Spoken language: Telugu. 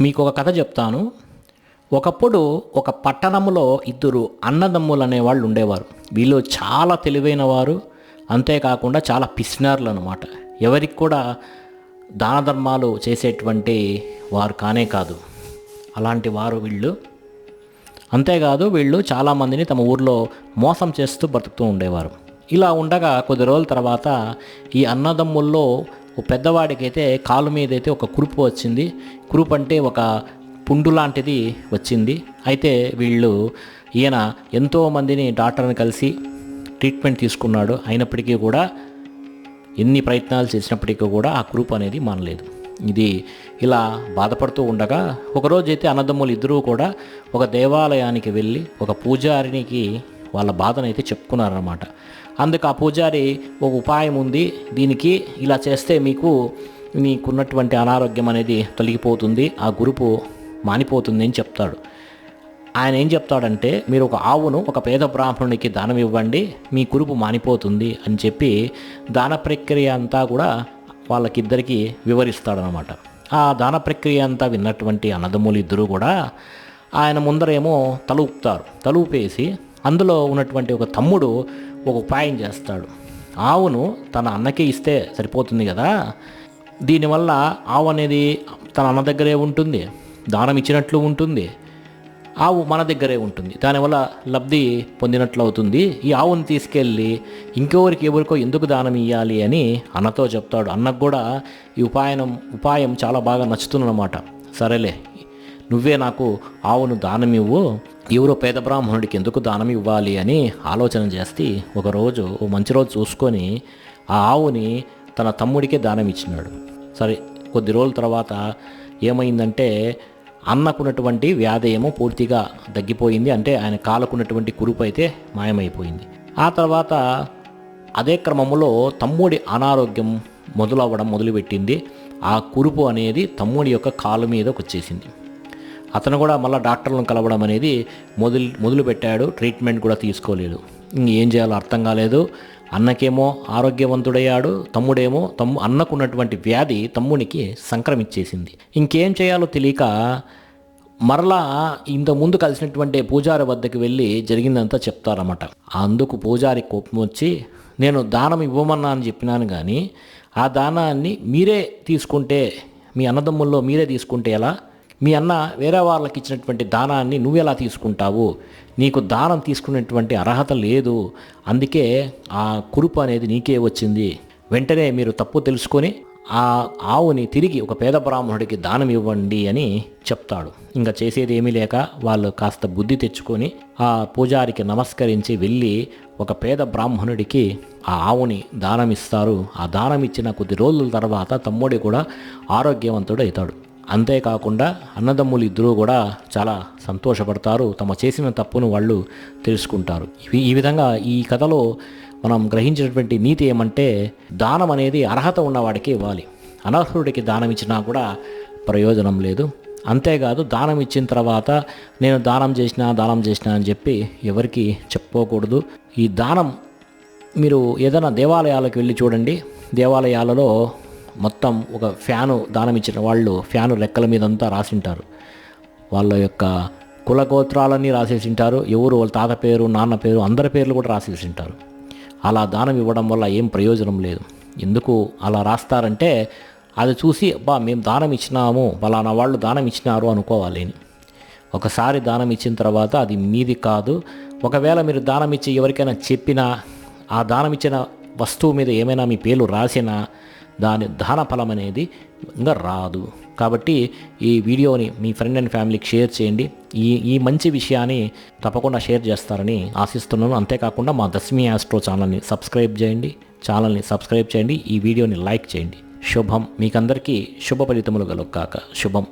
మీకు ఒక కథ చెప్తాను. ఒకప్పుడు ఒక పట్టణంలో ఇద్దరు అన్నదమ్ములు అనేవాళ్ళు ఉండేవారు వీళ్ళు చాలా తెలివైన వారు అంతేకాకుండా చాలా పిసినారులు అనమాట ఎవరికి కూడా దాన ధర్మాలు చేసేటువంటి వారు కానే కాదు. అలాంటి వారు వీళ్ళు. అంతేకాదు వీళ్ళు చాలామందిని తమ ఊర్లో మోసం చేస్తూ బ్రతుకుతూ ఉండేవారు. ఇలా ఉండగా కొద్ది రోజుల తర్వాత ఈ అన్నదమ్ముల్లో ఓ పెద్దవాడికైతే కాలు మీద అయితే ఒక కురుపు వచ్చింది. కురుపు అంటే ఒక పుండు లాంటిది వచ్చింది. అయితే వీళ్ళు ఈయన ఎంతోమందిని డాక్టర్ని కలిసి ట్రీట్మెంట్ తీసుకున్నాడు. అయినప్పటికీ కూడా ఎన్ని ప్రయత్నాలు చేసినప్పటికీ కూడా ఆ గ్రూప్ అనేది మానలేదు. ఇది ఇలా బాధపడుతూ ఉండగా ఒకరోజు అయితే అన్నదమ్ములు ఇద్దరూ కూడా ఒక దేవాలయానికి వెళ్ళి ఒక పూజారినికి వాళ్ళ బాధను అయితే చెప్పుకున్నారనమాట అందుకు ఆ పూజారి ఒక ఉపాయం ఉంది. దీనికి ఇలా చేస్తే మీకు మీకున్నటువంటి అనారోగ్యం అనేది తొలగిపోతుంది. ఆ గురుపు మానిపోతుంది అని చెప్తాడు. ఆయన ఏం చెప్తాడంటే మీరు ఒక ఆవును ఒక పేద బ్రాహ్మణునికి దానం ఇవ్వండి మీ కురుపు మానిపోతుంది అని చెప్పి దాన ప్రక్రియ అంతా కూడా వాళ్ళకిద్దరికీ వివరిస్తాడనమాట ఆ దాన ప్రక్రియ అంతా విన్నటువంటి అన్నదమ్ములు ఇద్దరూ కూడా ఆయన ముందరేమో తలుపుతారు. తలుపేసి అందులో ఉన్నటువంటి ఒక తమ్ముడు ఒక ఉపాయం చేస్తాడు. ఆవును తన అన్నకే ఇస్తే సరిపోతుంది కదా? దీనివల్ల ఆవు అనేది తన అన్న దగ్గరే ఉంటుంది దానం ఇచ్చినట్లు ఉంటుంది ఆవు మన దగ్గరే ఉంటుంది. దానివల్ల లబ్ధి పొందినట్లు అవుతుంది. ఈ ఆవును తీసుకెళ్ళి ఇంకెవరికి ఎవరికో ఎందుకు దానం ఇవ్వాలి అని అన్నతో చెప్తాడు. అన్నకు కూడా ఈ ఉపాయం ఉపాయం చాలా బాగా నచ్చుతుందన్నమాట. సరేలే. నువ్వే నాకు ఆవును దానమివ్వు. ఎవరో పేద బ్రాహ్మణుడికి ఎందుకు దానం ఇవ్వాలి అని ఆలోచన చేస్తే ఒకరోజు ఓ మంచి రోజు చూసుకొని ఆ ఆవుని తన తమ్ముడికే దానం ఇచ్చినాడు సరే కొద్ది రోజుల తర్వాత ఏమైందంటే అన్నకున్నటువంటి వ్యాధి ఏమో పూర్తిగా తగ్గిపోయింది. అంటే ఆయన కాలకున్నటువంటి కురుపు అయితే మాయమైపోయింది. ఆ తర్వాత అదే క్రమంలో తమ్ముడి అనారోగ్యం మొదలవ్వడం మొదలుపెట్టింది. ఆ కురుపు అనేది తమ్ముడి యొక్క కాలు మీదకి వచ్చేసింది అతను కూడా మళ్ళీ డాక్టర్లను కలవడం అనేది మొదలు మొదలుపెట్టాడు. ట్రీట్మెంట్ కూడా తీసుకోలేదు. ఏం చేయాలో అర్థం కాలేదు. అన్నకేమో ఆరోగ్యవంతుడయ్యాడు. తమ్ముడేమో తమ్ము అన్నకున్నటువంటి వ్యాధి తమ్మునికి సంక్రమించేసింది. ఇంకేం చేయాలో తెలియక మరలా ఇంత ముందు కలిసినటువంటి పూజారి వద్దకు వెళ్ళి జరిగిందంతా చెప్తారన్నమాట. అందుకు పూజారి కోపం వచ్చి నేను దానం ఇవ్వమన్నా అని చెప్పినాను కానీ ఆ దానాన్ని మీరే తీసుకుంటే మీ అన్నదమ్ముల్లో మీరే తీసుకుంటే ఎలా? మీ అన్న వేరే వాళ్ళకి ఇచ్చినటువంటి దానాన్ని నువ్వెలా తీసుకుంటావు? నీకు దానం తీసుకునేటువంటి అర్హత లేదు. అందుకే ఆ కురుపు అనేది నీకే వచ్చింది. వెంటనే మీరు తప్పు తెలుసుకొని ఆ ఆవుని తిరిగి ఒక పేద బ్రాహ్మణుడికి దానం ఇవ్వండి అని చెప్తాడు. ఇంకా చేసేది ఏమీ లేక వాళ్ళు కాస్త బుద్ధి తెచ్చుకొని ఆ పూజారికి నమస్కరించి వెళ్ళి ఒక పేద బ్రాహ్మణుడికి ఆ ఆవుని దానం ఇస్తారు. ఆ దానం ఇచ్చిన కొద్ది రోజుల తర్వాత తమ్ముడి కూడా ఆరోగ్యవంతుడు అవుతాడు. అంతేకాకుండా అన్నదమ్ములు ఇద్దరూ కూడా చాలా సంతోషపడతారు. తమ చేసిన తప్పును వాళ్ళు తెలుసుకుంటారు. ఇవి ఈ విధంగా ఈ కథలో మనం గ్రహించినటువంటి నీతి ఏమంటే దానం అనేది అర్హత ఉన్నవాడికి ఇవ్వాలి. అనర్హుడికి దానం ఇచ్చినా కూడా ప్రయోజనం లేదు. అంతేకాదు దానం ఇచ్చిన తర్వాత నేను దానం చేసిన దానం చేసిన అని చెప్పి ఎవరికి చెప్పుకోకూడదు. ఈ దానం మీరు ఏదైనా దేవాలయాలకు వెళ్ళి చూడండి. దేవాలయాలలో మొత్తం ఒక ఫ్యాను దానం ఇచ్చిన వాళ్ళు ఫ్యాను రెక్కల మీదంతా రాసింటారు. వాళ్ళ యొక్క కులగోత్రాలన్నీ రాసేసి ఉంటారు ఎవరు వాళ్ళ తాత పేరు నాన్న పేరు అందరి పేర్లు కూడా రాసేసి ఉంటారు అలా దానం ఇవ్వడం వల్ల ఏం ప్రయోజనం లేదు. ఎందుకు అలా రాస్తారంటే అది చూసి అబ్బా మేము దానం ఇచ్చినాము ఫలానా వాళ్ళు దానం ఇచ్చినారు అనుకోవాలి. అని ఒకసారి దానం ఇచ్చిన తర్వాత అది మీది కాదు. ఒకవేళ మీరు దానం ఇచ్చి ఎవరికైనా చెప్పినా ఆ దానం ఇచ్చిన వస్తువు మీద ఏమైనా మీ పేర్లు రాసినా దాని దాన ఫలం అనేది ఇంకా రాదు. కాబట్టి ఈ వీడియోని మీ ఫ్రెండ్ అండ్ ఫ్యామిలీకి షేర్ చేయండి. ఈ ఈ మంచి విషయాన్ని తప్పకుండా షేర్ చేస్తారని ఆశిస్తున్నాను. అంతేకాకుండా మా దశమి ఆస్ట్రో ఛానల్ని సబ్స్క్రైబ్ చేయండి. ఛానల్ని సబ్స్క్రైబ్ చేయండి. ఈ వీడియోని లైక్ చేయండి. శుభం. మీకందరికీ శుభ ఫలితములు కలుగు కాక శుభం.